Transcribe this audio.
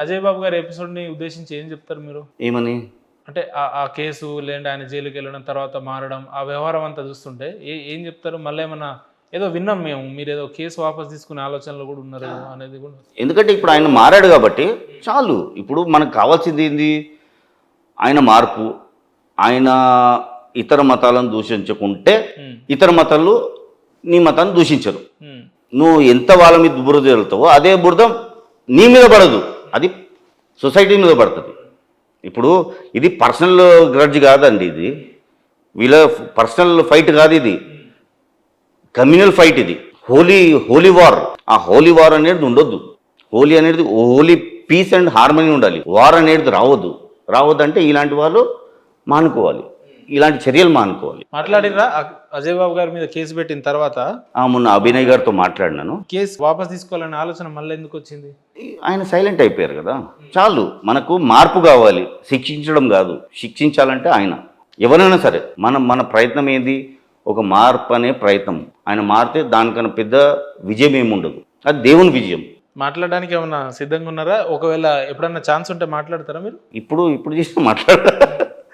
అజయ్ బాబు గారి ఎపిసోడ్ని ఉద్దేశించి ఏం చెప్తారు మీరు? ఏమని? అంటే ఆ- ఆ కేసు లేదంటే ఆయన జైలుకి వెళ్ళడం తర్వాత మారడం ఆ వ్యవహారం అంతా చూస్తుంటే ఏ ఏం చెప్తారు? మళ్ళీ ఏమన్నా ఏదో విన్నాం మేము మీరు ఏదో కేసు వాపస్ తీసుకునే ఆలోచనలో కూడా ఉన్నారు అనేది కూడా. ఎందుకంటే ఇప్పుడు ఆయన మారాడు కాబట్టి చాలు. ఇప్పుడు మనకు కావాల్సింది ఏంది? ఆయన మార్పు ఆయన ఇతర మతాలను దూషించకుంటే ఇతర మతాలు నీ మతాన్ని దూషించరు. నువ్వు ఎంత వాళ్ళ మీద బురద వెళ్తావో అదే బురద నీ మీద పడదు. అది సొసైటీ మీద పడుతుంది. ఇప్పుడు ఇది పర్సనల్ గ్రడ్జ్ కాదండి ఇది. వీళ్ళ పర్సనల్ ఫైట్ కాదు ఇది. కమ్యూనల్ ఫైట్ ఇది. Holy holy war. ఆ హోలీ వార్ అనేది ఉండొద్దు. హోలీ అనేది హోలీ పీస్ అండ్ హార్మనీ ఉండాలి. వార్ అనేది రావద్దు. రావద్దు అంటే ఇలాంటి వాళ్ళు మానుకోవాలి. ఇలాంటి చర్యలు మానుకోవాలి మాట్లాడిరా అ- అజయ్ బాబు గారి మీద కేసు పెట్టిన తర్వాత ఆ, మొన్న అభినయ్ గారితో మాట్లాడినాను. కేసు వాపస్ తీసుకోవాలనే ఆలోచన మళ్ళీ ఎందుకు వచ్చింది? ఆయన సైలెంట్ అయిపోయారు కదా. చాలు మనకు మార్పు కావాలి. శిక్షించడం కాదు. శిక్షించాలంటే ఆయన. ఎవరైనా సరే మనం మన ప్రయత్నం ఏంది? ఒక మార్పు అనే ప్రయత్నం. ఆయన మారితే దానికన్నా పెద్ద విజయం ఏమి ఉండదు అది దేవుని విజయం. మాట్లాడడానికి ఏమన్నా సిద్ధంగా ఉన్నారా? ఒకవేళ ఎప్పుడన్నా ఛాన్స్ ఉంటే మాట్లాడతారా మీరు? ఇప్పుడు ఇప్పుడు చేసి మాట్లాడ